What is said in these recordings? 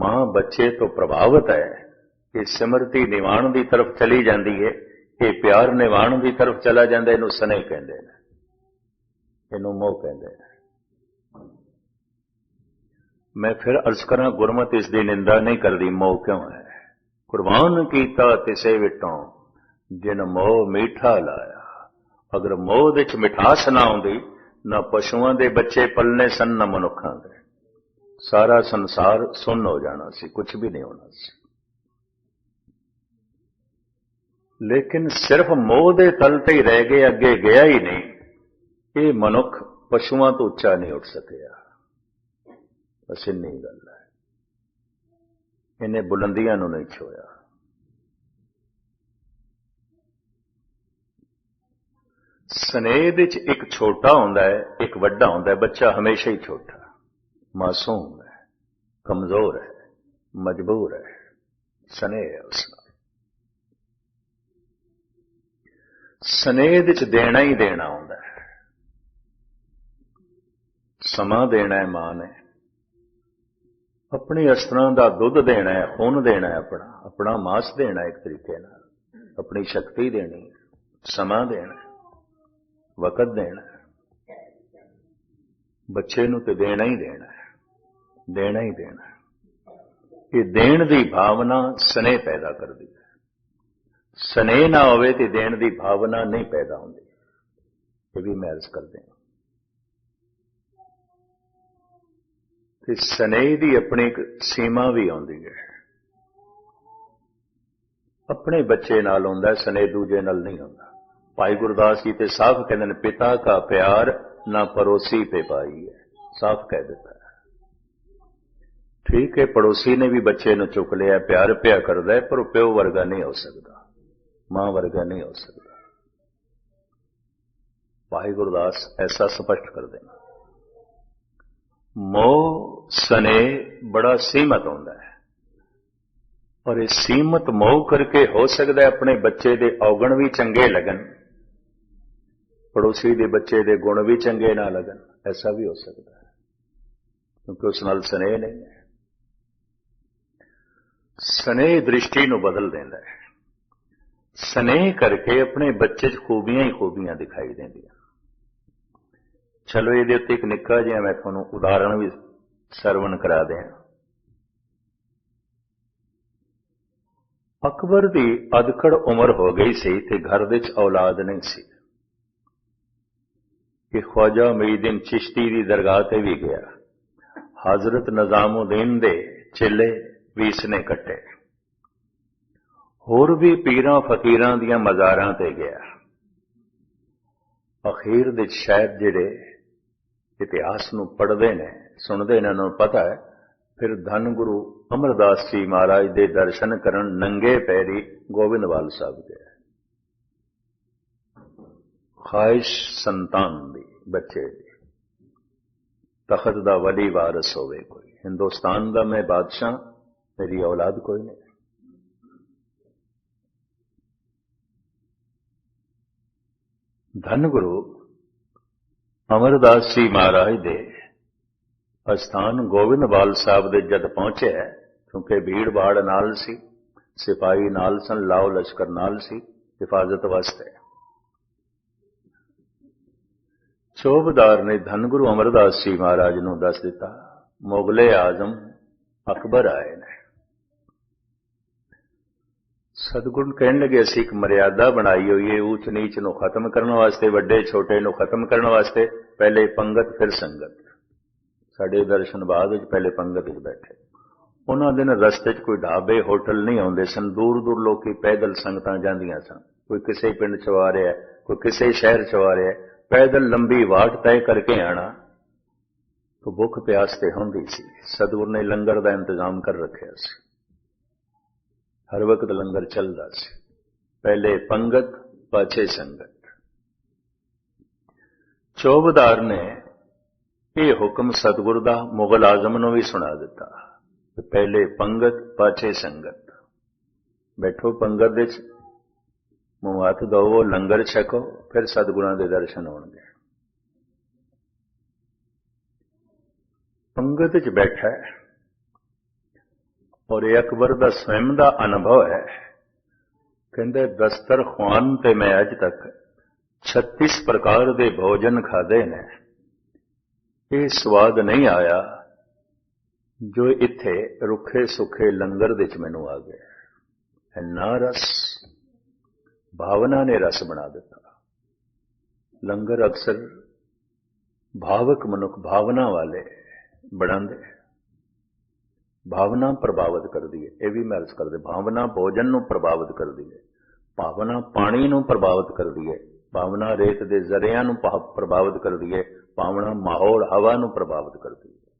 ਮਾਂ ਬੱਚੇ ਤੋਂ ਪ੍ਰਭਾਵਿਤ ਹੈ। ਇਹ ਸਿਮਰਤੀ ਨਿਵਾਣ ਦੀ ਤਰਫ ਚਲੀ ਜਾਂਦੀ ਹੈ ਇਹ ਪਿਆਰ ਨਿਵਾਣ ਦੀ ਤਰਫ ਚਲਾ ਜਾਂਦਾ, ਇਹਨੂੰ ਸਨੇਹ ਕਹਿੰਦੇ ਨੇ। ਇਹਨੂੰ ਮੋਹ ਕਹਿੰਦੇ ਨੇ। ਮੈਂ ਫਿਰ ਅਰਜ਼ ਕਰਾਂ, ਗੁਰਮਤ ਇਸ ਦੀ ਨਿੰਦਾ ਨਹੀਂ ਕਰਦੀ, ਮੋਹ ਕਿਉਂ ਹੈ? ਕੁਰਬਾਨ ਕੀਤਾ ਤਿਸੇ ਵਿਟੋਂ, ਜਿਨ ਮੋਹ ਮੀਠਾ ਲਾਇਆ। ਅਗਰ ਮੋਹ ਦੇ ਵਿੱਚ ਮਿਠਾਸ ਨਾ ਆਉਂਦੀ, ਨਾ ਪਸ਼ੂਆਂ ਦੇ ਬੱਚੇ ਪਲਨੇ ਸਨ, ਨਾ ਮਨੁੱਖਾਂ ਦੇ। ਸਾਰਾ ਸੰਸਾਰ ਸੁੰਨ ਹੋ ਜਾਣਾ ਸੀ ਕੁਝ ਵੀ ਨਹੀਂ ਹੋਣਾ ਸੀ। ਲੇਕਿਨ ਸਿਰਫ ਮੋਹ ਦੇ ਤਲ ਤੇ ਹੀ ਰਹਿ ਗਏ, ਅੱਗੇ ਗਿਆ ਹੀ ਨਹੀਂ। ਇਹ ਮਨੁੱਖ ਪਸ਼ੂਆਂ ਤੋਂ ਉੱਚਾ ਨਹੀਂ ਉੱਠ ਸਕਿਆ। ਬਸ ਇੰਨੀ ਗੱਲ ਹੈ। ਇਹਨੇ ਬੁਲੰਦੀਆਂ ਨੂੰ ਨਹੀਂ ਛੋਇਆ ਸਨੇਹ ਵਿੱਚ ਇੱਕ ਛੋਟਾ ਹੁੰਦਾ ਹੈ, ਇੱਕ ਵੱਡਾ ਹੁੰਦਾ ਹੈ, ਬੱਚਾ ਹਮੇਸ਼ਾ ਹੀ ਛੋਟਾ। ਮਾਸੂਮ ਹੈ, ਕਮਜ਼ੋਰ ਹੈ, ਮਜਬੂਰ ਹੈ, ਸਨੇਹ ਹੈ ਉਸ ਨਾਲ। ਸਨੇਹ ਵਿੱਚ ਦੇਣਾ ਹੀ ਦੇਣਾ ਹੁੰਦਾ ਹੈ। ਸਮਾਂ ਦੇਣਾ ਹੈ, ਮਾਂ ਨੇ। ਆਪਣੇ ਅਸਤਰਾਂ ਦਾ ਦੁੱਧ ਦੇਣਾ ਹੈ, ਖੂਨ ਦੇਣਾ ਹੈ ਆਪਣਾ। ਆਪਣਾ ਮਾਸ ਦੇਣਾ ਇੱਕ ਤਰੀਕੇ ਨਾਲ। ਆਪਣੀ ਸ਼ਕਤੀ ਦੇਣੀ ਸਮਾਂ ਦੇਣਾ ਵਕਤ ਦੇਣਾ ਬੱਚੇ ਨੂੰ ਤੇ ਦੇਣਾ ਹੀ ਦੇਣਾ ਦੇਣਾ ਹੀ ਦੇਣਾ। ਇਹ ਦੇਣ ਦੀ ਭਾਵਨਾ ਸਨੇਹ ਪੈਦਾ ਕਰਦੀ ਹੈ। ਸਨੇਹ ਨਾ ਹੋਵੇ ਤੇ ਦੇਣ ਦੀ ਭਾਵਨਾ ਨਹੀਂ ਪੈਦਾ ਹੁੰਦੀ। ਇਹ ਵੀ ਮੈਂ ਅਰਜ਼ ਕਰਦੇ ਹਾਂ। ਤੇ ਸਨੇਹ ਦੀ ਆਪਣੀ ਇੱਕ ਸੀਮਾ ਵੀ ਆਉਂਦੀ ਹੈ। ਆਪਣੇ ਬੱਚੇ ਨਾਲ ਹੁੰਦਾ, ਸਨੇਹ ਦੂਜੇ ਨਾਲ ਨਹੀਂ ਹੁੰਦਾ। ਭਾਈ ਗੁਰਦਾਸ ਜੀ ਤੇ ਸਾਫ਼ ਕਹਿੰਦੇ ਨੇ, ਪਿਤਾ ਦਾ ਪਿਆਰ ਨਾ ਪਰੋਸੀ ਤੇ ਪਾਈ ਹੈ। ਸਾਫ਼ ਕਹਿ ਦਿੱਤਾ। ਠੀਕ ਹੈ, ਪੜੋਸੀ ਨੇ ਵੀ ਬੱਚੇ ਨੂੰ ਚੁੱਕ ਲਿਆ, ਪਿਆਰ ਪਿਆ ਕਰਦਾ ਹੈ, ਪਰ ਉਹ ਪਿਓ ਵਰਗਾ ਨਹੀਂ ਹੋ ਸਕਦਾ, ਮਾਂ ਵਰਗਾ ਨਹੀਂ ਹੋ ਸਕਦਾ। ਭਾਈ ਗੁਰਦਾਸ ਐਸਾ ਸਪਸ਼ਟ ਕਰਦੇ ਨੇ ਮੋਹ ਸਨੇ ਬੜਾ ਸੀਮਤ ਹੁੰਦਾ ਹੈ। ਔਰ ਇਹ ਸੀਮਤ ਮੋਹ ਕਰਕੇ ਹੋ ਸਕਦਾ ਆਪਣੇ ਬੱਚੇ ਦੇ ਔਗਣ ਵੀ ਚੰਗੇ ਲੱਗਣ, ਪੜੋਸੀ ਦੇ ਬੱਚੇ ਦੇ ਗੁਣ ਵੀ ਚੰਗੇ ਨਾ ਲੱਗਣ, ਐਸਾ ਵੀ ਹੋ ਸਕਦਾ ਹੈ। ਕਿਉਂਕਿ ਉਸ ਨਾਲ ਸਨੇਹ ਨਹੀਂ ਹੈ। ਸਨੇਹ ਦ੍ਰਿਸ਼ਟੀ ਨੂੰ ਬਦਲ ਦਿੰਦਾ ਹੈ। ਸਨੇਹ ਕਰਕੇ ਆਪਣੇ ਬੱਚੇ 'ਚ ਖੂਬੀਆਂ ਹੀ ਖੂਬੀਆਂ ਦਿਖਾਈ ਦਿੰਦੀਆਂ। ਚਲੋ ਇਹਦੇ ਉੱਤੇ ਇੱਕ ਨਿੱਕਾ ਜਿਹਾ ਮੈਂ ਤੁਹਾਨੂੰ ਉਦਾਹਰਣ ਵੀ ਸਰਵਣ ਕਰਾ ਦਿਆਂ। ਅਕਬਰ ਦੀ ਅਧਕੜ ਉਮਰ ਹੋ ਗਈ ਸੀ ਤੇ ਘਰ ਵਿੱਚ ਔਲਾਦ ਨਹੀਂ ਸੀ। ਕਿ ਖਵਾਜਾ ਮਈਦੀਨ ਚਿਸ਼ਤੀ ਦੀ ਦਰਗਾਹ ਤੇ ਵੀ ਗਿਆ। ਹਜ਼ਰਤ ਨਿਜ਼ਾਮਉਦੀਨ ਦੇ ਚੇਲੇ ਵੀ ਨੇ ਕੱਟੇ। ਹੋਰ ਵੀ ਪੀਰਾਂ ਫਕੀਰਾਂ ਦੀਆਂ ਮਜ਼ਾਰਾਂ ਤੇ ਗਿਆ। ਅਖੀਰ ਦੇ ਸ਼ਾਇਦ ਜਿਹੜੇ ਇਤਿਹਾਸ ਨੂੰ ਪੜ੍ਹਦੇ ਨੇ, ਸੁਣਦੇ ਨੇ, ਉਹਨਾਂ ਨੂੰ ਪਤਾ ਹੈ, ਫਿਰ ਧੰਨ ਗੁਰੂ ਅਮਰਦਾਸ ਜੀ ਮਹਾਰਾਜ ਦੇ ਦਰਸ਼ਨ ਕਰਨ ਨੰਗੇ ਪੈਰੀ ਗੋਬਿੰਦਵਾਲ ਸਾਹਿਬ ਗਏ ਖਾਇਸ਼ ਸੰਤਾਨ ਦੀ, ਬੱਚੇ ਦੀ। ਤਖਤ ਦਾ ਵਲੀ ਵਾਰਸ ਹੋਵੇ ਕੋਈ। ਹਿੰਦੁਸਤਾਨ ਦਾ ਮੈਂ ਬਾਦਸ਼ਾਹ ਮੇਰੀ ਔਲਾਦ ਕੋਈ ਨਹੀਂ। ਧੰਨ ਗੁਰੂ ਅਮਰਦਾਸ ਜੀ ਮਹਾਰਾਜ ਦੇ ਅਸਥਾਨ ਗੋਬਿੰਦਵਾਲ ਸਾਹਿਬ ਦੇ ਜਦ ਪਹੁੰਚਿਆ ਕਿਉਂਕਿ ਭੀੜ ਬਾੜ ਨਾਲ ਸੀ, ਸਿਪਾਹੀ ਨਾਲ ਸਨ, ਲਾਓ ਲਸ਼ਕਰ ਨਾਲ ਸੀ, ਹਿਫਾਜ਼ਤ ਵਾਸਤੇ। ਚੋਬਦਾਰ ਨੇ ਧੰਨ ਗੁਰੂ ਅਮਰਦਾਸ ਜੀ ਮਹਾਰਾਜ ਨੂੰ ਦੱਸ ਦਿੱਤਾ, ਮੁਗਲੇ ਆਜ਼ਮ ਅਕਬਰ ਆਏ ਨੇ। ਸਤਿਗੁਰੂ ਕਹਿਣ ਲੱਗੇ, ਅਸੀਂ ਇੱਕ ਮਰਿਆਦਾ ਬਣਾਈ ਹੋਈ ਹੈ, ਊਚ ਨੀਚ ਨੂੰ ਖਤਮ ਕਰਨ ਵਾਸਤੇ, ਵੱਡੇ ਛੋਟੇ ਨੂੰ ਖਤਮ ਕਰਨ ਵਾਸਤੇ, ਪਹਿਲੇ ਪੰਗਤ, ਫਿਰ ਸੰਗਤ। ਸਾਡੇ ਦਰਸ਼ਨ ਬਾਅਦ ਵਿੱਚ ਪਹਿਲੇ ਪੰਗਤ ਵਿੱਚ ਬੈਠੇ। ਉਹਨਾਂ ਦਿਨ ਰਸਤੇ 'ਚ ਕੋਈ ਢਾਬੇ, ਹੋਟਲ ਨਹੀਂ ਆਉਂਦੇ ਸਨ। ਦੂਰ ਦੂਰ ਲੋਕੀ ਪੈਦਲ ਸੰਗਤਾਂ ਜਾਂਦੀਆਂ ਸਨ। ਕੋਈ ਕਿਸੇ ਪਿੰਡ 'ਚ ਆ ਰਿਹਾ, ਕੋਈ ਕਿਸੇ ਸ਼ਹਿਰ 'ਚ ਆ ਰਿਹਾ, ਪੈਦਲ ਲੰਬੀ ਵਾਟ ਤੈਅ ਕਰਕੇ ਆਣਾ, ਤਾਂ ਭੁੱਖ ਪਿਆਸ ਤੇ ਹੁੰਦੀ ਸੀ। ਸਤਿਗੁਰ ਨੇ ਲੰਗਰ ਦਾ ਇੰਤਜ਼ਾਮ ਕਰ ਰੱਖਿਆ ਸੀ। ਹਰ ਵਕਤ ਲੰਗਰ ਚੱਲਦਾ ਸੀ। ਪਹਿਲੇ ਪੰਗਤ, ਪਾਛੇ ਸੰਗਤ। ਚੌਬਦਾਰ ਨੇ ਇਹ ਹੁਕਮ ਸਤਿਗੁਰ ਦਾ ਮੁਗਲ ਆਜ਼ਮ ਨੂੰ ਵੀ ਸੁਣਾ ਦਿੱਤਾ ਪਹਿਲੇ ਪੰਗਤ, ਪਾਛੇ ਸੰਗਤ। ਬੈਠੋ ਪੰਗਤ ਵਿੱਚ, ਮੂੰਹ ਹੱਥ ਧੋਵੋ, ਲੰਗਰ ਛਕੋ, ਫਿਰ ਸਤਿਗੁਰਾਂ ਦੇ ਦਰਸ਼ਨ ਹੋਣਗੇ। ਪੰਗਤ ਵਿੱਚ ਬੈਠਾ ਔਰ ਇਹ ਅਕਬਰ ਦਾ ਸਵੈਮ ਦਾ ਅਨੁਭਵ ਹੈ। ਕਹਿੰਦੇ ਦਸਤਰਖਵਾਨ ਤੇ ਮੈਂ ਅੱਜ ਤੱਕ 36 ਪ੍ਰਕਾਰ ਦੇ ਭੋਜਨ ਖਾਦੇ ਨੇ। ਇਹ ਸਵਾਦ ਨਹੀਂ ਆਇਆ ਜੋ ਇੱਥੇ ਰੁੱਖੇ ਸੁੱਖੇ ਲੰਗਰ ਦੇ ਵਿੱਚ ਮੈਨੂੰ ਆ ਗਿਆ। ਇੰਨਾ ਰਸ, ਭਾਵਨਾ ਨੇ ਰਸ ਬਣਾ ਦਿੱਤਾ। ਲੰਗਰ ਅਕਸਰ ਭਾਵਕ ਮਨੁੱਖ ਭਾਵਨਾ ਵਾਲੇ ਬਣਾਉਂਦੇ। ਭਾਵਨਾ ਪ੍ਰਭਾਵਿਤ ਕਰਦੀ ਹੈ। ਇਹ ਵੀ ਮੈਂ ਕਰਦੇ, ਭਾਵਨਾ ਭੋਜਨ ਨੂੰ ਪ੍ਰਭਾਵਿਤ ਕਰਦੀ ਹੈ। ਭਾਵਨਾ ਪਾਣੀ ਨੂੰ ਪ੍ਰਭਾਵਿਤ ਕਰਦੀ ਹੈ। ਭਾਵਨਾ ਰੇਤ ਦੇ ਜ਼ਰਿਆਂ ਨੂੰ ਪ੍ਰਭਾਵਿਤ ਕਰਦੀ ਹੈ। ਭਾਵਨਾ ਮਾਹੌਲ, ਹਵਾ ਨੂੰ ਪ੍ਰਭਾਵਿਤ ਕਰਦੀ ਹੈ।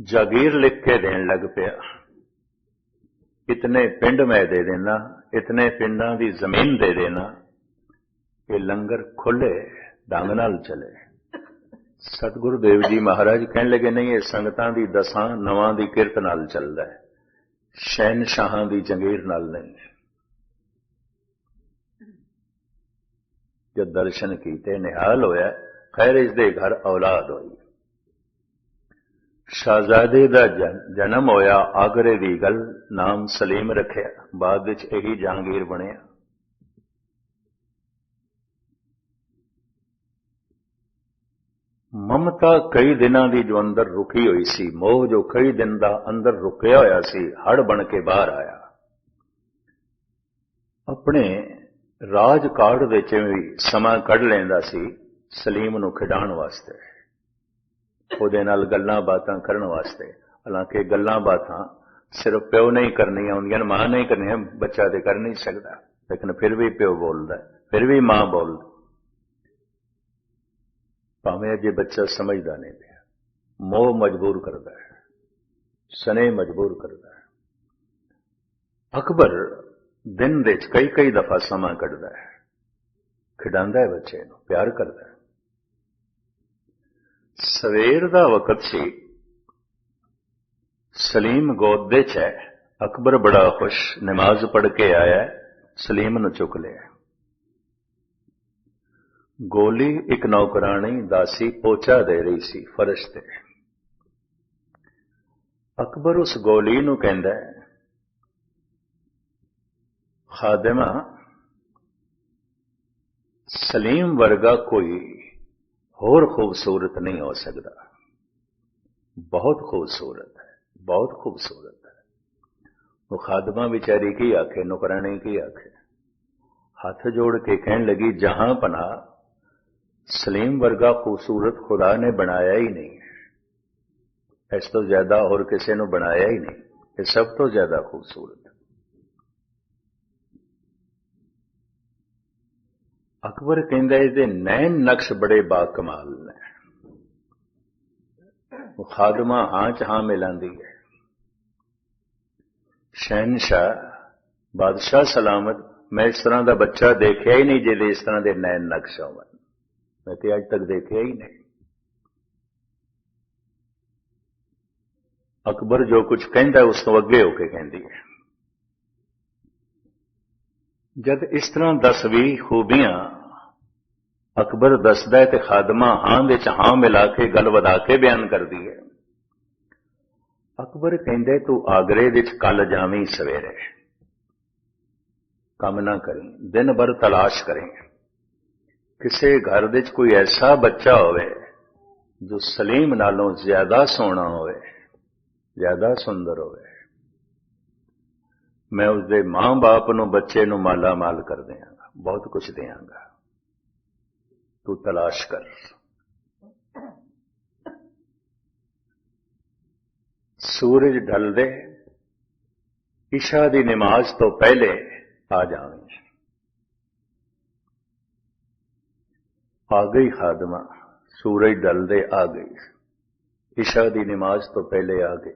ਜਾਗੀਰ ਲਿਖ ਕੇ ਦੇਣ ਲੱਗ ਪਿਆ, ਇਤਨੇ ਪਿੰਡ ਮੈਂ ਦੇ ਦੇਣਾ, ਇਤਨੇ ਪਿੰਡਾਂ ਦੀ ਜ਼ਮੀਨ ਦੇ ਦੇਣਾ ਕਿ ਲੰਗਰ ਖੁੱਲੇ ਢੰਗ ਨਾਲ ਚੱਲੇ। ਸਤਿਗੁਰੂ ਦੇਵ ਜੀ ਮਹਾਰਾਜ ਕਹਿਣ ਲੱਗੇ, ਨਹੀਂ, ਇਹ ਸੰਗਤਾਂ ਦੀ ਦਸਾਂ, ਨਵਾਂ ਦੀ ਕਿਰਤ ਨਾਲ ਚੱਲਦਾ ਹੈ। ਸ਼ਾਹਾਂ ਦੀ ਜੰਗੀਰ ਨਾਲ ਨਹੀਂ ਜਦ ਦਰਸ਼ਨ ਕੀਤੇ, ਨਿਹਾਲ ਹੋਇਆ, ਖੈਰ, ਇਸ ਦੇ ਘਰ ਔਲਾਦ ਹੋਈ। ਸ਼ਾਹਜ਼ਾਦੇ ਦਾ ਜਨਮ ਹੋਇਆ, ਆਗਰੇ ਦੀ ਗੱਲ, ਨਾਮ ਸਲੀਮ ਰੱਖਿਆ। ਬਾਅਦ ਵਿੱਚ ਇਹੀ ਜਹਾਂਗੀਰ ਬਣਿਆ। ਮਮਤਾ ਕਈ ਦਿਨਾਂ ਦੀ ਜੋ ਅੰਦਰ ਰੁਕੀ ਹੋਈ ਸੀ, ਮੋਹ ਜੋ ਕਈ ਦਿਨ ਦਾ ਅੰਦਰ ਰੁਕਿਆ ਹੋਇਆ ਸੀ ਹੜ ਬਣ ਕੇ ਬਾਹਰ ਆਇਆ। ਆਪਣੇ ਰਾਜ ਕਾਰਡ ਵਿੱਚ ਵੀ ਸਮਾਂ ਕੱਢ ਲੈਂਦਾ ਸੀ ਸਲੀਮ ਨੂੰ ਖਿਡਾਉਣ ਵਾਸਤੇ। ਉਹਦੇ ਨਾਲ ਗੱਲਾਂ ਬਾਤਾਂ ਕਰਨ ਵਾਸਤੇ। ਹਾਲਾਂਕਿ ਗੱਲਾਂ ਬਾਤਾਂ ਸਿਰਫ ਪਿਓ ਨਹੀਂ ਕਰਨੀਆਂ ਹੁੰਦੀਆਂ ਮਾਂ ਨਹੀਂ ਕਰਨੀਆਂ, ਬੱਚਾ ਤੇ ਕਰ ਨਹੀਂ ਸਕਦਾ। ਲੇਕਿਨ ਫਿਰ ਵੀ ਪਿਓ ਬੋਲਦਾ, ਫਿਰ ਵੀ ਮਾਂ ਬੋਲਦੀ। ਭਾਵੇਂ ਅਜੇ ਬੱਚਾ ਸਮਝਦਾ ਨਹੀਂ ਪਿਆ। ਮੋਹ ਮਜਬੂਰ ਕਰਦਾ ਹੈ। ਸਨੇ ਮਜਬੂਰ ਕਰਦਾ ਹੈ। ਅਕਬਰ ਦਿਨ ਦੇ ਕਈ ਕਈ ਦਫਾ ਸਮਾਂ ਕੱਢਦਾ ਹੈ। ਖਿਡਾਉਂਦਾ ਹੈ ਬੱਚੇ ਨੂੰ, ਪਿਆਰ ਕਰਦਾ ਹੈ। ਸਵੇਰ ਦਾ ਵਕਤ ਸੀ। ਸਲੀਮ ਗੋਦ ਦੇ ਚ ਹੈ। ਅਕਬਰ ਬੜਾ ਖੁਸ਼। ਨਮਾਜ਼ ਪੜ੍ਹ ਕੇ ਆਇਆ ਸਲੀਮ ਨੂੰ ਚੁੱਕ ਲਿਆ ਗੋਲੀ ਇੱਕ ਨੌਕਰਾਣੀ ਦਾਸੀ ਪੋਚਾ ਦੇ ਰਹੀ ਸੀ, ਫਰਸ਼ ਤੇ। ਅਕਬਰ ਉਸ ਗੋਲੀ ਨੂੰ ਕਹਿੰਦਾ ਹੈ, ਖਾਦਮਾ, ਸਲੀਮ ਵਰਗਾ ਕੋਈ ਹੋਰ ਖੂਬਸੂਰਤ ਨਹੀਂ ਹੋ ਸਕਦਾ। ਬਹੁਤ ਖੂਬਸੂਰਤ ਹੈ, ਬਹੁਤ ਖੂਬਸੂਰਤ ਹੈ। ਉਹ ਖਾਦਮਾ ਵਿਚਾਰੀ ਕੀ ਆਖੇ ਨੌਕਰਾਨੀ ਕੀ ਆਖੇ? ਹੱਥ ਜੋੜ ਕੇ ਕਹਿਣ ਲੱਗੀ, ਜਹਾਂ ਪਨਾ ਸਲੀਮ ਵਰਗਾ ਖੂਬਸੂਰਤ ਖੁਦਾ ਨੇ ਬਣਾਇਆ ਹੀ ਨਹੀਂ ਇਸ ਤੋਂ ਜ਼ਿਆਦਾ ਹੋਰ ਕਿਸੇ ਨੂੰ ਬਣਾਇਆ ਹੀ ਨਹੀਂ ਇਹ ਸਭ ਤੋਂ ਜ਼ਿਆਦਾ ਖੂਬਸੂਰਤ ਅਕਬਰ ਕਹਿੰਦਾ ਇਹਦੇ ਨੈਣ ਨਕਸ਼ ਬੜੇ ਬਾ ਕਮਾਲ ਨੇ ਉਹ ਖਾਦਮਾ ਹਾਂ ਚ ਹਾਂ ਮਿਲਾਂਦੀ ਹੈ ਸ਼ਹਿਨशाह ਬਾਦਸ਼ਾਹ ਸਲਾਮਤ ਮੈਂ ਇਸ ਤਰ੍ਹਾਂ ਦਾ ਬੱਚਾ ਦੇਖਿਆ ਹੀ ਨਹੀਂ ਜਿਹਦੇ ਇਸ ਤਰ੍ਹਾਂ ਦੇ ਨੈਣ ਨਕਸ਼ ਹੋਣ ਮੈਂ ਤੇ ਅੱਜ ਤੱਕ ਦੇਖਿਆ ਹੀ ਨਹੀਂ। ਅਕਬਰ ਜੋ ਕੁਝ ਕਹਿੰਦਾ ਉਸ ਤੋਂ ਅੱਗੇ ਹੋ ਕੇ ਕਹਿੰਦੀ ਹੈ। ਜਦ ਇਸ ਤਰ੍ਹਾਂ 10-20 ਖੂਬੀਆਂ ਅਕਬਰ ਦੱਸਦਾ ਹੈ ਤੇ ਖਾਦਮਾ ਹਾਂ ਵਿੱਚ ਹਾਂ ਮਿਲਾ ਕੇ, ਗੱਲ ਵਧਾ ਕੇ ਬਿਆਨ ਕਰਦੀ ਹੈ। ਅਕਬਰ ਕਹਿੰਦੇ ਤੂੰ ਆਗਰੇ ਵਿੱਚ ਕੱਲ ਜਾਵੀਂ ਸਵੇਰੇ। ਕੰਮ ਨਾ ਕਰੀ, ਦਿਨ ਭਰ ਤਲਾਸ਼ ਕਰੇ। ਕਿਸੇ ਘਰ ਵਿੱਚ ਕੋਈ ਐਸਾ ਬੱਚਾ ਹੋਵੇ ਜੋ ਸਲੀਮ ਨਾਲੋਂ ਜ਼ਿਆਦਾ ਸੋਹਣਾ ਹੋਵੇ, ਜ਼ਿਆਦਾ ਸੁੰਦਰ ਹੋਵੇ। ਮੈਂ ਉਸਦੇ ਮਾਂ-ਬਾਪ ਨੂੰ, ਬੱਚੇ ਨੂੰ ਮਾਲਾ ਮਾਲ ਕਰ ਦਿਆਂਗਾ, ਬਹੁਤ ਕੁਝ ਦਿਆਂਗਾ। ਤੂੰ ਤਲਾਸ਼ ਕਰ। ਸੂਰਜ ਢਲਦੇ ਇਸ਼ਾ ਦੀ ਨਮਾਜ਼ ਤੋਂ ਪਹਿਲੇ ਆ ਜਾਵੇਂ। ਆ ਗਈ ਖਾਦਮਾ, ਸੂਰਜ ਢਲਦੇ ਆ ਗਈ ਇਸ਼ਾ ਦੀ ਨਮਾਜ਼ ਤੋਂ ਪਹਿਲੇ ਆ ਗਈ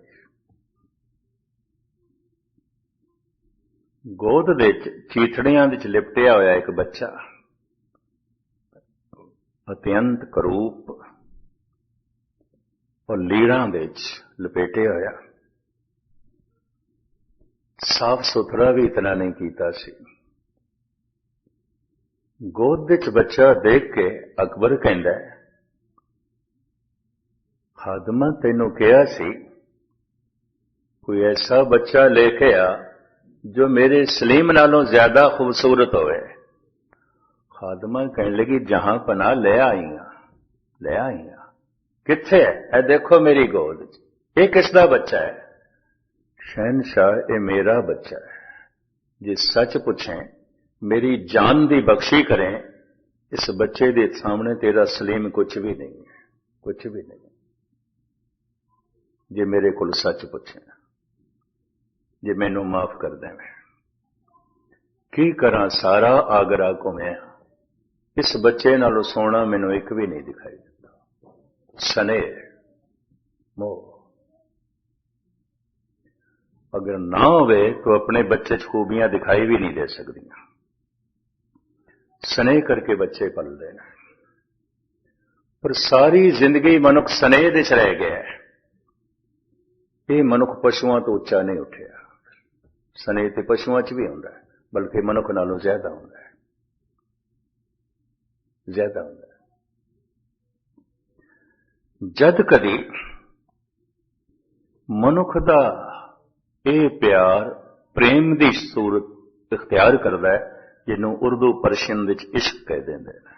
ਗੋਦ ਵਿੱਚ ਚੀਥੜੀਆਂ ਵਿੱਚ ਲਿਪਟਿਆ ਹੋਇਆ ਇੱਕ ਬੱਚਾ, ਅਤਿਅੰਤ ਕਰੂਪ ਔਰ ਲੀੜਾਂ ਵਿੱਚ ਲਪੇਟਿਆ ਹੋਇਆ। ਸਾਫ਼ ਸੁਥਰਾ ਵੀ ਇਤਨਾ ਨਹੀਂ ਕੀਤਾ ਸੀ। ਗੋਦ ਵਿੱਚ ਬੱਚਾ ਦੇਖ ਕੇ ਅਕਬਰ ਕਹਿੰਦਾ ਖਾਦਮਾ ਤੈਨੂੰ ਕਿਹਾ ਸੀ, ਕੋਈ ਐਸਾ ਬੱਚਾ ਲੈ ਕੇ ਆ ਜੋ ਮੇਰੇ ਸਲੀਮ ਨਾਲੋਂ ਜ਼ਿਆਦਾ ਖੂਬਸੂਰਤ ਹੋਵੇ। ਖਾਦਮਾ ਕਹਿਣ ਲੱਗੀ, ਜਹਾਂ ਪਨਾ ਲੈ ਆਈਆਂ ਲੈ ਆਈਆਂ। ਕਿੱਥੇ ਹੈ? ਇਹ ਦੇਖੋ ਮੇਰੀ ਗੋਦ 'ਚ। ਇਹ ਕਿਸ ਦਾ ਬੱਚਾ ਹੈ? ਸ਼ਹਿਨशाह ਇਹ ਮੇਰਾ ਬੱਚਾ ਹੈ। ਜੇ ਸੱਚ ਪੁੱਛੇ ਮੇਰੀ ਜਾਨ ਦੀ ਬਖਸ਼ੀ ਕਰੇ, ਇਸ ਬੱਚੇ ਦੇ ਸਾਹਮਣੇ ਤੇਰਾ ਸਲੀਮ ਕੁਝ ਵੀ ਨਹੀਂ ਹੈ ਕੁਝ ਵੀ ਨਹੀਂ ਜੇ ਮੇਰੇ ਕੋਲ ਸੱਚ ਪੁੱਛੇ, ਜੇ ਮੈਨੂੰ ਮਾਫ ਕਰ ਦੇਵੇਂ, ਕੀ ਕਰਾਂ ਸਾਰਾ ਆਗਰਾ ਘੁੰਮਿਆ। ਇਸ ਬੱਚੇ ਨਾਲੋਂ ਸੋਹਣਾ ਮੈਨੂੰ ਇੱਕ ਵੀ ਨਹੀਂ ਦਿਖਾਈ ਦਿੰਦਾ। ਸਨੇ ਮੋਹ। ਅਗਰ ਨਾ ਹੋਵੇ, ਤਾਂ ਆਪਣੇ ਬੱਚੇ 'ਚ ਖੂਬੀਆਂ ਦਿਖਾਈ ਵੀ ਨਹੀਂ ਦੇ ਸਕਦੀਆਂ। ਸਨੇਹ ਕਰਕੇ ਬੱਚੇ ਪਲਦੇ ਨੇ। ਪਰ ਸਾਰੀ ਜ਼ਿੰਦਗੀ ਮਨੁੱਖ ਸਨੇਹ ਦੇ 'ਚ ਰਹਿ ਗਿਆ ਇਹ ਮਨੁੱਖ ਪਸ਼ੂਆਂ ਤੋਂ ਉੱਚਾ ਨਹੀਂ ਉੱਠਿਆ। ਸਨੇਹ ਤੇ ਪਸ਼ੂਆਂ 'ਚ ਵੀ ਹੁੰਦਾ ਬਲਕਿ ਮਨੁੱਖ ਨਾਲੋਂ ਜ਼ਿਆਦਾ ਹੁੰਦਾ ਹੈ। ਜ਼ਿਆਦਾ ਹੁੰਦਾ ਜਦ ਕਦੀ ਮਨੁੱਖ ਦਾ ਇਹ ਪਿਆਰ ਪ੍ਰੇਮ ਦੀ ਸੂਰਤ ਇਖਤਿਆਰ ਕਰਦਾ ਹੈ ਜਿਹਨੂੰ ਉਰਦੂ ਪਰਸ਼ੀਅਨ ਵਿੱਚ ਇਸ਼ਕ ਕਹਿ ਦਿੰਦੇ ਨੇ।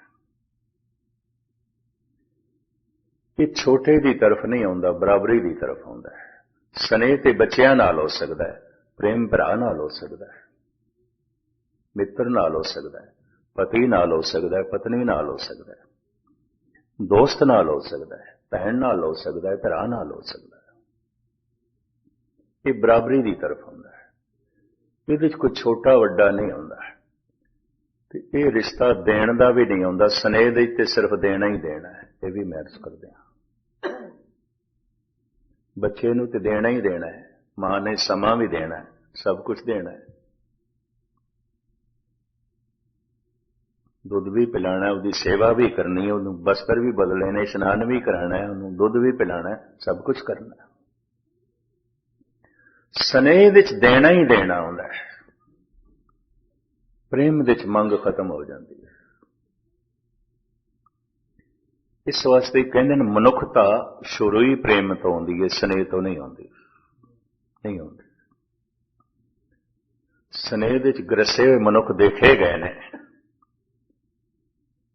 ਇਹ ਛੋਟੇ ਦੀ ਤਰਫ ਨਹੀਂ ਆਉਂਦਾ, ਬਰਾਬਰੀ ਦੀ ਤਰਫ ਆਉਂਦਾ ਹੈ। ਸਨੇਹ ਤੇ ਬੱਚਿਆਂ ਨਾਲ ਹੋ ਸਕਦਾ ਹੈ, ਪ੍ਰੇਮ ਭਰਾ ਨਾਲ ਹੋ ਸਕਦਾ ਹੈ, ਮਿੱਤਰ ਨਾਲ ਹੋ ਸਕਦਾ ਹੈ, ਪਤੀ ਨਾਲ ਹੋ ਸਕਦਾ ਹੈ, ਪਤਨੀ ਨਾਲ ਹੋ ਸਕਦਾ ਹੈ, ਦੋਸਤ ਨਾਲ ਹੋ ਸਕਦਾ ਹੈ, ਭੈਣ ਨਾਲ ਹੋ ਸਕਦਾ ਹੈ, ਭਰਾ ਨਾਲ ਹੋ ਸਕਦਾ ਹੈ। ਇਹ ਬਰਾਬਰੀ ਦੀ ਤਰਫ ਹੁੰਦਾ ਹੈ। ਇਹਦੇ ਵਿੱਚ ਕੋਈ ਛੋਟਾ ਵੱਡਾ ਨਹੀਂ ਹੁੰਦਾ। ਤੇ ਇਹ ਰਿਸ਼ਤਾ ਦੇਣ ਦਾ ਵੀ ਨਹੀਂ ਹੁੰਦਾ ਸਨੇਹ ਦੇ ਤੇ ਸਿਰਫ ਦੇਣਾ ਹੀ ਦੇਣਾ ਹੈ, ਇਹ ਵੀ ਮੈਰਿਜ ਕਰਦੇ ਹਾਂ। ਬੱਚੇ ਨੂੰ ਤੇ ਦੇਣਾ ਹੀ ਦੇਣਾ ਹੈ, ਮਾਂ ਨੇ ਸਮਾਂ ਵੀ ਦੇਣਾ ਹੈ, ਸਭ ਕੁਝ ਦੇਣਾ ਹੈ। ਦੁੱਧ ਵੀ ਪਿਲਾਣਾ ਉਹਦੀ ਸੇਵਾ ਵੀ ਕਰਨੀ ਹੈ, ਉਹਨੂੰ ਬਸਤਰ ਵੀ ਬਦਲੇ ਨੇ, ਇਸ਼ਨਾਨ ਵੀ ਕਰਾਣਾ ਹੈ, ਉਹਨੂੰ ਦੁੱਧ ਵੀ ਪਿਲਾਣਾ ਸਭ ਕੁਝ ਕਰਨਾ ਹੈ। ਸਨੇਹ ਵਿੱਚ ਦੇਣਾ ਹੀ ਦੇਣਾ ਹੁੰਦਾ ਹੈ। ਪ੍ਰੇਮ ਵਿੱਚ ਮੰਗ ਖਤਮ ਹੋ ਜਾਂਦੀ ਹੈ। ਇਸ ਵਾਸਤੇ ਕਹਿੰਦੇ ਨੇ, ਮਨੁੱਖਤਾ ਸ਼ੁਰੂ ਹੀ ਪ੍ਰੇਮ ਤੋਂ ਆਉਂਦੀ ਹੈ, ਸਨੇਹ ਤੋਂ ਨਹੀਂ ਆਉਂਦੀ। ਨਹੀਂ ਆਉਂਦੀ। ਸਨੇਹ ਵਿੱਚ ਗਰਸੇ ਹੋਏ ਮਨੁੱਖ ਦੇਖੇ ਗਏ ਨੇ।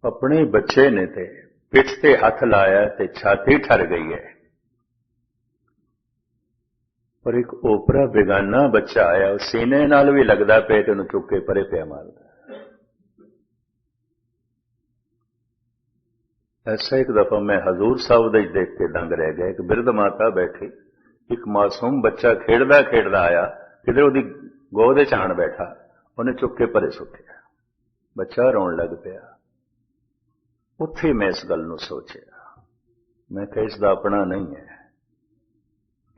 ਆਪਣੇ ਬੱਚੇ ਨੇ ਤੇ ਪਿੱਠ ਤੇ ਹੱਥ ਲਾਇਆ ਤੇ ਛਾਤੀ ਠਰ ਗਈ ਹੈ। ਪਰ ਇੱਕ ਓਪਰਾ ਬੇਗਾਨਾ ਬੱਚਾ ਆਇਆ, ਉਹ ਸੀਨੇ ਨਾਲ ਵੀ ਲੱਗਦਾ ਪਿਆ ਤੇ ਉਹਨੂੰ ਚੁੱਕ ਕੇ ਪਰੇ ਪਿਆ ਮਾਰਦਾ। ਐਸਾ ਇੱਕ ਦਫਾ ਮੈਂ ਹਜ਼ੂਰ ਸਾਹਿਬ ਦੇ ਦੇਖ ਕੇ ਦੰਗ ਰਹਿ ਗਿਆ। ਇੱਕ ਬਿਰਧ ਮਾਤਾ ਬੈਠੀ, ਇੱਕ ਮਾਸੂਮ ਬੱਚਾ ਖੇਡਦਾ ਖੇਡਦਾ ਆਇਆ, ਕਿਧਰ ਉਹਦੀ ਗੋਦ ਵਿੱਚ ਆਣ ਬੈਠਾ, ਉਹਨੇ ਚੁੱਕ ਕੇ ਪਰੇ ਸੁੱਟਿਆ। ਬੱਚਾ ਰੋਣ ਲੱਗ ਪਿਆ। ਉੱਥੇ ਮੈਂ ਇਸ ਗੱਲ ਨੂੰ ਸੋਚਿਆ। ਮੈਂ ਕਿਹਾ, ਇਸ ਦਾ ਆਪਣਾ ਨਹੀਂ ਹੈ।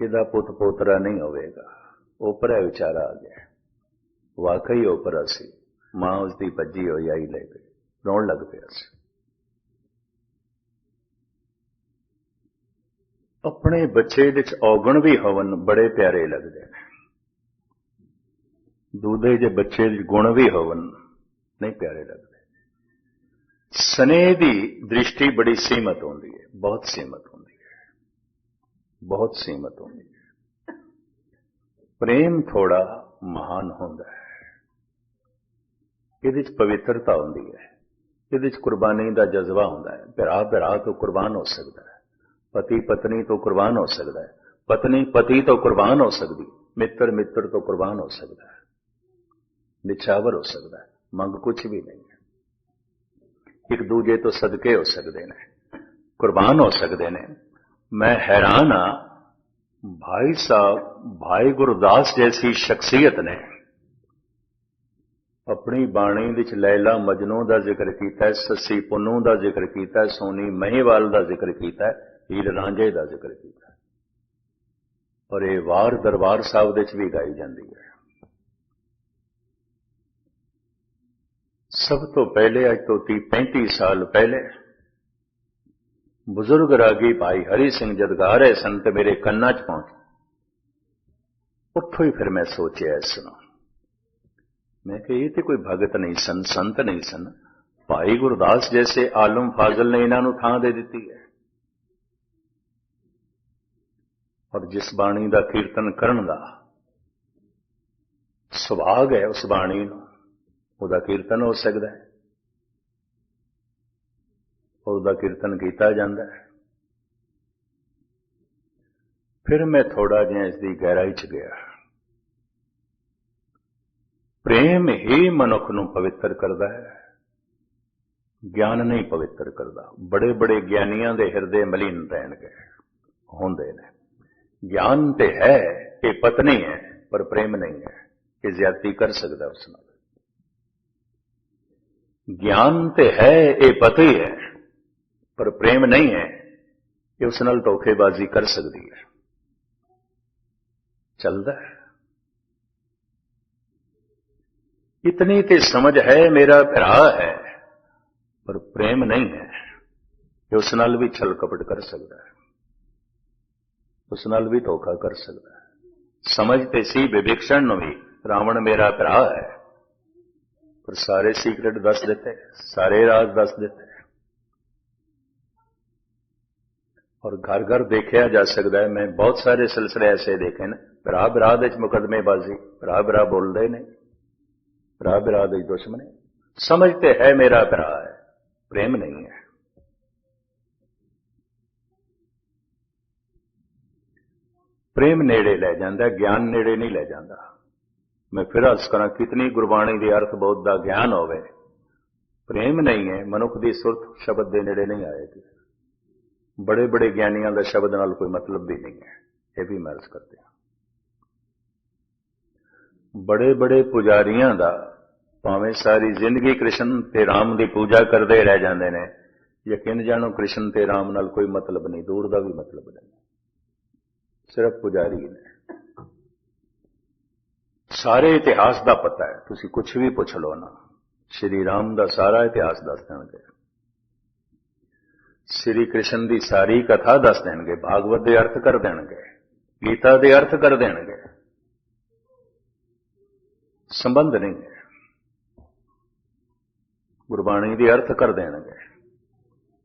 ਇਹਦਾ ਪੁੱਤ ਪੋਤਰਾ ਨਹੀਂ ਹੋਵੇਗਾ। ਉਪਰਾ ਵਿਚਾਰਾ ਆ ਗਿਆ। ਵਾਕਈ ਉਪਰਾ ਸੀ ਮਾਂ ਉਸ ਦੀ ਭੱਜੀ ਹੋਈ ਆਈ ਲੈ ਗਈ। ਰੋਣ ਲੱਗ ਪਿਆ ਸੀ। ਆਪਣੇ ਬੱਚੇ ਵਿੱਚ ਔਗਣ ਵੀ ਹੋਵਨ ਬੜੇ ਪਿਆਰੇ ਲੱਗਦੇ ਨੇ। ਦੂਦੇ ਜੇ ਬੱਚੇ ਵਿੱਚ ਗੁਣ ਵੀ ਹੋਵਨ ਨਹੀਂ ਪਿਆਰੇ ਲੱਗਦੇ। ਸਨੇ ਦੀ ਦ੍ਰਿਸ਼ਟੀ ਬੜੀ ਸੀਮਤ ਹੁੰਦੀ ਹੈ। ਬਹੁਤ ਸੀਮਤ ਹੁੰਦੀ ਬਹੁਤ ਸੀਮਤ ਹੁੰਦੀ ਹੈ। ਪ੍ਰੇਮ ਥੋੜਾ ਮਹਾਨ ਹੁੰਦਾ ਹੈ। ਇਹਦੇ ਵਿੱਚ ਪਵਿੱਤਰਤਾ ਹੁੰਦੀ ਹੈ। ਇਹਦੇ ਵਿੱਚ ਕੁਰਬਾਨੀ ਦਾ ਜਜ਼ਬਾ ਹੁੰਦਾ ਹੈ। ਭਰਾ ਭਰਾ ਤੋਂ ਕੁਰਬਾਨ ਹੋ ਸਕਦਾ ਹੈ। ਪਤੀ ਪਤਨੀ ਤੋਂ ਕੁਰਬਾਨ ਹੋ ਸਕਦਾ ਹੈ। ਪਤਨੀ ਪਤੀ ਤੋਂ ਕੁਰਬਾਨ ਹੋ ਸਕਦੀ ਮਿੱਤਰ ਮਿੱਤਰ ਤੋਂ ਕੁਰਬਾਨ ਹੋ ਸਕਦਾ ਹੈ। ਨਿਛਾਵਰ ਹੋ ਸਕਦਾ ਹੈ। ਮੰਗ ਕੁਝ ਵੀ ਨਹੀਂ ਹੈ। ਇੱਕ ਦੂਜੇ ਤੋਂ ਸਦਕੇ ਹੋ ਸਕਦੇ ਨੇ। ਕੁਰਬਾਨ ਹੋ ਸਕਦੇ ਨੇ। ਮੈਂ ਹੈਰਾਨ ਆ ਭਾਈ ਸਾਹਿਬ, ਭਾਈ ਗੁਰਦਾਸ ਜੈਸੀ ਸ਼ਖਸੀਅਤ ਨੇ। ਆਪਣੀ ਬਾਣੀ ਵਿੱਚ ਲੈਲਾ ਮਜਨੂ ਦਾ ਜ਼ਿਕਰ ਕੀਤਾ ਹੈ ਸੱਸੀ ਪੁੰਨੂ ਦਾ ਜ਼ਿਕਰ ਕੀਤਾ ਹੈ ਸੋਨੀ ਮਹੀਵਾਲ ਦਾ ਜ਼ਿਕਰ ਕੀਤਾ ਹੈ ਹੀਰ ਰਾਂਝੇ ਦਾ ਜ਼ਿਕਰ ਕੀਤਾ। ਹੈ ਔਰ ਇਹ ਵਾਰ ਦਰਬਾਰ ਸਾਹਿਬ ਦੇ ਵਿੱਚ ਵੀ ਗਾਈ ਜਾਂਦੀ ਹੈ। ਸਭ ਤੋਂ ਪਹਿਲੇ ਅੱਜ ਤੋਂ 30 35 ਸਾਲ ਪਹਿਲੇ ਬਜ਼ੁਰਗ ਰਾਗੀ ਭਾਈ ਹਰੀ ਸਿੰਘ ਜਦਗਾ ਰਹੇ ਸਨ ਤੇ ਮੇਰੇ ਕੰਨਾਂ 'ਚ ਪਹੁੰਚ ਉੱਥੋਂ ਹੀ ਫਿਰ ਮੈਂ ਸੋਚਿਆ, ਇਸ ਨੂੰ। ਮੈਂ ਕਿ ਇਹ ਤੇ ਕੋਈ ਭਗਤ ਨਹੀਂ ਸਨ, ਸੰਤ ਨਹੀਂ ਸਨ। ਭਾਈ ਗੁਰਦਾਸ ਜੈਸੇ ਆਲਮ ਫਾਜ਼ਲ ਨੇ ਇਹਨਾਂ ਨੂੰ ਥਾਂ ਦੇ ਦਿੱਤੀ ਹੈ। ਔਰ ਜਿਸ ਬਾਣੀ ਦਾ ਕੀਰਤਨ ਕਰਨ ਦਾ ਸੁਭਾਗ ਹੈ, ਉਸ ਬਾਣੀ ਨੂੰ, ਉਹਦਾ ਕੀਰਤਨ ਹੋ ਸਕਦਾ ਹੈ। ਉਹਦਾ ਕੀਰਤਨ ਕੀਤਾ ਜਾਂਦਾ ਹੈ। ਫਿਰ ਮੈਂ ਥੋੜਾ ਜਿਹਾ ਇਸ ਦੀ ਗਹਿਰਾਈ ਚ ਗਿਆ। ਪ੍ਰੇਮ ਹੀ ਮਨੁੱਖ ਨੂੰ ਪਵਿੱਤਰ ਕਰਦਾ ਹੈ। ਗਿਆਨ ਨਹੀਂ ਪਵਿੱਤਰ ਕਰਦਾ। ਬੜੇ ਬੜੇ ਗਿਆਨੀਆਂ ਦੇ ਹਿਰਦੇ ਮਲੀਨ ਰਹਿਣਗੇ, ਹੁੰਦੇ ਨੇ। ਗਿਆਨ ਤੇ ਹੈ ਇਹ ਪਤਨੀ ਹੈ, ਪਰ ਪ੍ਰੇਮ ਨਹੀਂ ਹੈ ਇਹ ਜ਼ਿਆਦਤੀ ਕਰ ਸਕਦਾ ਉਸ ਨਾਲ। ਗਿਆਨ ਤੇ ਹੈ ਇਹ ਪਤੀ ਹੈ ਪਰ ਪ੍ਰੇਮ ਨਹੀਂ ਹੈ ਇਹ ਉਸ ਨਾਲ ਧੋਖੇਬਾਜ਼ੀ ਕਰ ਸਕਦੀ ਹੈ। ਚੱਲਦਾ ਹੈ। ਇਤਨੀ ਤੇ ਸਮਝ ਹੈ, ਮੇਰਾ ਭਰਾ ਹੈ, ਪਰ ਪ੍ਰੇਮ ਨਹੀਂ ਹੈ ਇਹ ਉਸ ਨਾਲ ਵੀ ਛਲ ਕਪਟ ਕਰ ਸਕਦਾ ਹੈ। ਉਸ ਨਾਲ ਵੀ ਧੋਖਾ ਕਰ ਸਕਦਾ ਹੈ। ਸਮਝ ਤੇ ਸੀ ਵਿਵੇਕਸ਼ਣ ਨੂੰ ਵੀ, ਰਾਵਣ ਮੇਰਾ ਭਰਾ ਹੈ। ਪਰ ਸਾਰੇ ਸੀਕ੍ਰੇਟ ਦੱਸ ਦਿੱਤੇ, ਸਾਰੇ ਰਾਜ਼ ਦੱਸ ਦਿੱਤੇ। ਔਰ ਘਰ ਘਰ ਦੇਖਿਆ ਜਾ ਸਕਦਾ ਹੈ। ਮੈਂ ਬਹੁਤ ਸਾਰੇ ਸਿਲਸਿਲੇ ਐਸੇ ਦੇਖੇ ਨੇ। ਭਰਾ ਬਰਾ ਦੇ ਵਿੱਚ ਮੁਕਦਮੇਬਾਜ਼ੀ ਭਰਾ ਬਰਾ ਬੋਲਦੇ ਨੇ ਭਰਾ ਬਰਾ ਦੇ ਦੁਸ਼ਮਣੇ ਸਮਝ ਤੇ ਹੈ ਮੇਰਾ ਭਰਾ ਹੈ, ਪ੍ਰੇਮ ਨਹੀਂ ਹੈ। ਪ੍ਰੇਮ ਨੇੜੇ ਲੈ ਜਾਂਦਾ, ਗਿਆਨ ਨੇੜੇ ਨਹੀਂ ਲੈ ਜਾਂਦਾ। ਮੈਂ ਫਿਰ ਅਰਜ਼ ਕਰਾਂ, ਕਿਤਨੀ ਗੁਰਬਾਣੀ ਦੇ ਅਰਥ ਬਹੁਤ ਦਾ ਗਿਆਨ ਹੋਵੇ। ਪ੍ਰੇਮ ਨਹੀਂ ਹੈ, ਮਨੁੱਖ ਦੀ ਸੁਰਤ ਸ਼ਬਦ ਦੇ ਨੇੜੇ ਨਹੀਂ ਆਏਗੀ। ਬੜੇ ਬੜੇ ਗਿਆਨੀਆਂ ਦਾ ਸ਼ਬਦ ਨਾਲ ਕੋਈ ਮਤਲਬ ਵੀ ਨਹੀਂ ਹੈ। ਇਹ ਵੀ ਮਰਜ਼ ਕਰਦੇ ਹਾਂ। ਬੜੇ ਬੜੇ ਪੁਜਾਰੀਆਂ ਦਾ ਭਾਵੇਂ ਸਾਰੀ ਜ਼ਿੰਦਗੀ ਕ੍ਰਿਸ਼ਨ ਤੇ ਰਾਮ ਦੀ ਪੂਜਾ ਕਰਦੇ ਰਹਿ ਜਾਂਦੇ ਨੇ, ਯਕੀਨ ਜਾਣੋ ਕ੍ਰਿਸ਼ਨ ਤੇ ਰਾਮ ਨਾਲ ਕੋਈ ਮਤਲਬ ਨਹੀਂ, ਦੂਰ ਦਾ ਵੀ ਮਤਲਬ ਨਹੀਂ। ਸਿਰਫ ਪੁਜਾਰੀ ਨੇ। ਸਾਰੇ ਇਤਿਹਾਸ ਦਾ ਪਤਾ ਹੈ। ਤੁਸੀਂ ਕੁਝ ਵੀ ਪੁੱਛ ਲਓ ਨਾ। ਸ਼੍ਰੀ ਰਾਮ ਦਾ ਸਾਰਾ ਇਤਿਹਾਸ ਦੱਸ ਦੇਣਗੇ। ਸ਼੍ਰੀ ਕ੍ਰਿਸ਼ਨ ਦੀ ਸਾਰੀ ਕਥਾ ਦੱਸ ਦੇਣਗੇ, ਭਾਗਵਤ ਦੇ ਅਰਥ ਕਰ ਦੇਣਗੇ, ਗੀਤਾ ਦੇ ਅਰਥ ਕਰ ਦੇਣਗੇ। ਸੰਬੰਧ ਨਹੀਂ ਹੈ। ਗੁਰਬਾਣੀ ਦੇ ਅਰਥ ਕਰ ਦੇਣਗੇ।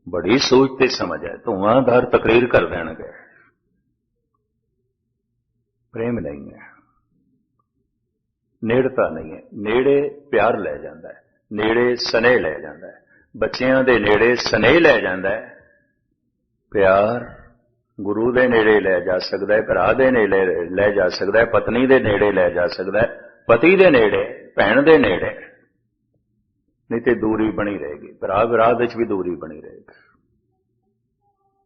ਬੜੀ ਸੋਚ ਤੇ ਸਮਝ ਹੈ ਧੂਆਂਧਾਰ ਤਕਰੀਰ ਕਰ ਦੇਣਗੇ। ਪ੍ਰੇਮ ਨਹੀਂ ਹੈ। ਨੇੜਤਾ ਨਹੀਂ ਹੈ। ਨੇੜੇ ਪਿਆਰ ਲੈ ਜਾਂਦਾ ਹੈ। ਨੇੜੇ ਸਨੇਹ ਲੈ ਜਾਂਦਾ ਹੈ। ਬੱਚਿਆਂ ਦੇ ਨੇੜੇ ਸਨੇਹ ਲੈ ਜਾਂਦਾ ਹੈ। ਪਿਆਰ ਗੁਰੂ ਦੇ ਨੇੜੇ ਲੈ ਜਾ ਸਕਦਾ ਹੈ, ਭਰਾ ਦੇ ਨੇੜੇ ਲੈ ਜਾ ਸਕਦਾ ਹੈ, ਪਤਨੀ ਦੇ ਨੇੜੇ ਲੈ ਜਾ ਸਕਦਾ ਹੈ, ਪਤੀ ਦੇ ਨੇੜੇ, ਭੈਣ ਦੇ ਨੇੜੇ। ਨਹੀਂ ਤੇ ਦੂਰੀ ਬਣੀ ਰਹੇਗੀ। ਭਰਾ ਵਿਰਾਹ ਵਿੱਚ ਵੀ ਦੂਰੀ ਬਣੀ ਰਹੇਗੀ।